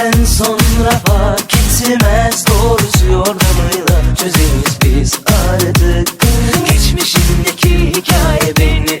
Senden sonra fark etmez. Doğrusu yordamıyla çözeriz biz artık Geçmişindeki hikaye beni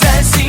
güzelsin